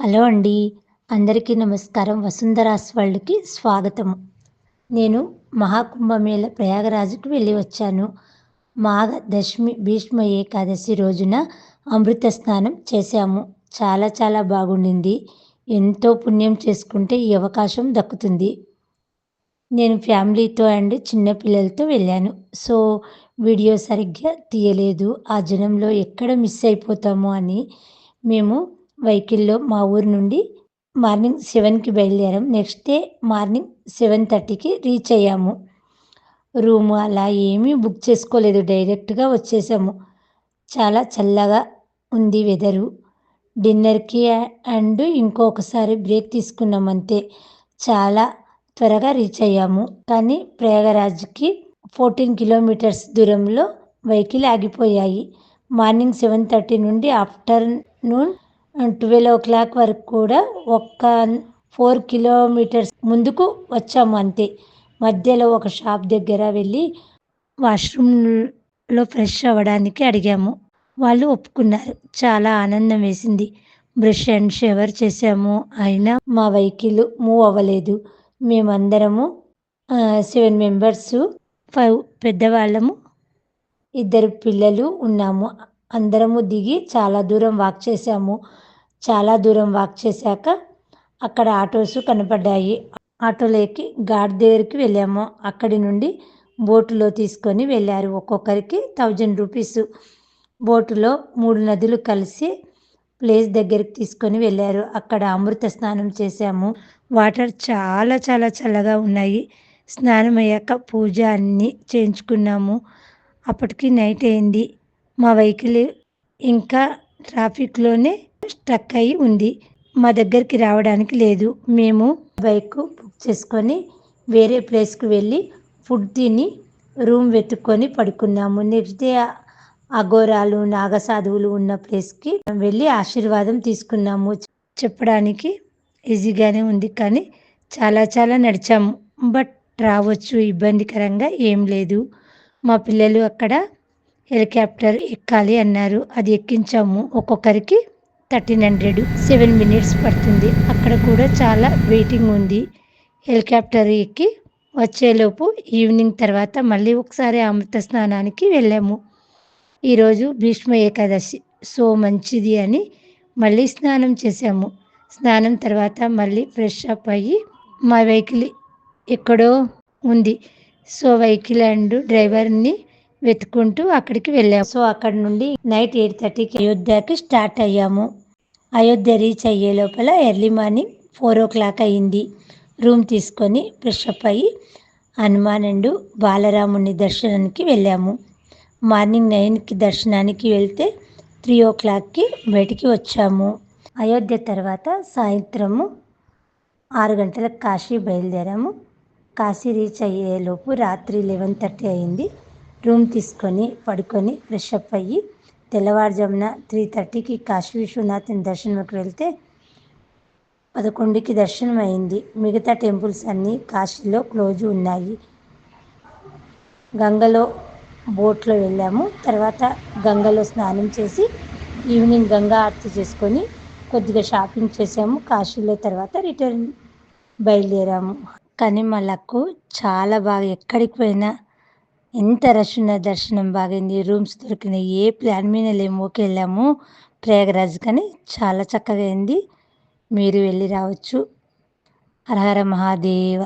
Hello అండి. అందరికీ నమస్కారం. వసుంధరాస్ వరల్డ్కి స్వాగతం నేను మహాకుంభమేళ ప్రయాగరాజుకు వెళ్ళి వచ్చాను. మాఘ దశమి భీష్మ ఏకాదశి రోజున అమృత స్నానం చేశాము. చాలా చాలా బాగుండింది. ఎంతో పుణ్యం చేసుకుంటే ఈ అవకాశం దక్కుతుంది. నేను ఫ్యామిలీతో అండ్ చిన్నపిల్లలతో వెళ్ళాను. సో వీడియో సరిగ్గా తీయలేదు. ఆ జనంలో ఎక్కడ మిస్ అయిపోతామో అని మేము వెహికల్లో మా ఊరు నుండి మార్నింగ్ సెవెన్కి బయలుదేరాం. నెక్స్ట్ డే మార్నింగ్ సెవెన్ థర్టీకి రీచ్ అయ్యాము. రూమ్ అలా ఏమీ బుక్ చేసుకోలేదు. డైరెక్ట్గా వచ్చేసాము. చాలా చల్లగా ఉంది వెదరు. డిన్నర్కి అండ్ ఇంకొకసారి బ్రేక్ తీసుకున్నాం అంతే. చాలా త్వరగా రీచ్ అయ్యాము. కానీ ప్రయాగరాజ్కి ఫోర్టీన్ కిలోమీటర్స్ దూరంలో వెహికల్ ఆగిపోయాయి. మార్నింగ్ సెవెన్ థర్టీ నుండి ఆఫ్టర్నూన్ ట్వెల్వ్ ఓ క్లాక్ వరకు కూడా ఒక్క ఫోర్ కిలోమీటర్స్ ముందుకు వచ్చాము అంతే. మధ్యలో ఒక షాప్ దగ్గర వెళ్ళి వాష్రూమ్లో ఫ్రెష్ అవ్వడానికి అడిగాము. వాళ్ళు ఒప్పుకున్నారు. చాలా ఆనందం వేసింది. బ్రష్ అండ్ షవర్ చేసాము అయినా మా వెహికల్ మూవ్ అవ్వలేదు. మేమందరము సెవెన్ మెంబర్స్ ఫైవ్ పెద్దవాళ్ళము ఇద్దరు పిల్లలు ఉన్నాము. అందరము దిగి చాలా దూరం వాక్ చేసాము చాలా దూరం వాక్ చేశాక అక్కడ ఆటోస్ కనపడ్డాయి. ఆటోలో ఎక్కి ఘాట్ దగ్గరికి వెళ్ళాము. అక్కడి నుండి బోటులో తీసుకొని వెళ్ళారు. ఒక్కొక్కరికి థౌజండ్ రూపీస్ బోటులో మూడు నదులు కలిసి ప్లేస్ దగ్గరికి తీసుకొని వెళ్ళారు. అక్కడ అమృత స్నానం చేశాము. వాటర్ చాలా చాలా చల్లగా ఉన్నాయి. స్నానం అయ్యాక పూజ అన్నీ చేయించుకున్నాము. అప్పటికి నైట్ అయింది. మా వెహికల్ ఇంకా ట్రాఫిక్లోనే స్ట్రక్ అయి ఉంది. మా దగ్గరికి రావడానికి లేదు. మేము బైక్ బుక్ చేసుకొని వేరే ప్లేస్కి వెళ్ళి ఫుడ్ తిని రూమ్ వెతుక్కొని పడుకున్నాము. నెక్స్ట్ డే అఘోరాలు నాగసాధువులు ఉన్న ప్లేస్కి వెళ్ళి ఆశీర్వాదం తీసుకున్నాము. చెప్పడానికి ఈజీగానే ఉంది కానీ చాలా చాలా నడిచాము. బట్ రావచ్చు ఇబ్బందికరంగా ఏం లేదు. మా పిల్లలు అక్కడ హెలికాప్టర్ ఎక్కాలి అన్నారు. అది ఎక్కించాము ఒక్కొక్కరికి. థర్టీన్ హండ్రెడ్ సెవెన్ మినిట్స్ పడుతుంది. అక్కడ కూడా చాలా వెయిటింగ్ ఉంది. హెలికాప్టర్ ఎక్కి వచ్చేలోపు ఈవినింగ్ తర్వాత మళ్ళీ ఒకసారి అమృత స్నానానికి వెళ్ళాము. ఈరోజు భీష్మ ఏకాదశి సో మంచిది అని మళ్ళీ స్నానం చేసాము స్నానం తర్వాత మళ్ళీ ఫ్రెష్ అప్ అయ్యి మా వెహికల్ ఎక్కడో ఉంది. సో వెహికల్ అండ్ డ్రైవర్ని వెతుకుంటూ అక్కడికి వెళ్ళాము. సో అక్కడ నుండి నైట్ ఎయిట్ థర్టీకి అయోధ్యకి స్టార్ట్ అయ్యాము. అయోధ్య రీచ్ అయ్యే లోపల early morning four o'clock అయింది. రూమ్ తీసుకొని ఫ్రెష్ అప్ అయ్యి హనుమాన్ అండ్ బాలరాముని దర్శనానికి వెళ్ళాము. మార్నింగ్ నైన్కి దర్శనానికి వెళ్తే త్రీ ఓ క్లాక్కి బయటికి వచ్చాము. అయోధ్య తర్వాత సాయంత్రము ఆరు గంటలకు కాశీ బయలుదేరాము. కాశీ రీచ్ అయ్యేలోపు రాత్రి లెవెన్ థర్టీ అయింది. రూమ్ తీసుకొని పడుకొని ఫ్రెష్ అప్ అయ్యి తెల్లవారుజామున త్రీ థర్టీకి కాశీ విశ్వనాథుని దర్శనంకి వెళ్తే పదకొండుకి దర్శనం అయింది. మిగతా టెంపుల్స్ అన్నీ కాశీలో క్లోజ్ ఉన్నాయి. గంగలో బోట్లో వెళ్ళాము. తర్వాత గంగలో స్నానం చేసి ఈవినింగ్ గంగా ఆరతి చేసుకొని కొద్దిగా షాపింగ్ చేసాము. కాశీలో తర్వాత రిటర్న్ బయలుదేరాము. కానీ మా లక్కు చాలా బాగా ఎక్కడికి పోయినా ఎంత రష్ ఉన్న దర్శనం బాగైంది రూమ్స్ దొరికినాయి ఏ ప్లాన్ మీద లేమోకి వెళ్ళాము. ప్రయాగరాజ్ కానీ చాలా చక్కగా అయింది. మీరు వెళ్ళి రావచ్చు. హరహర మహాదేవ.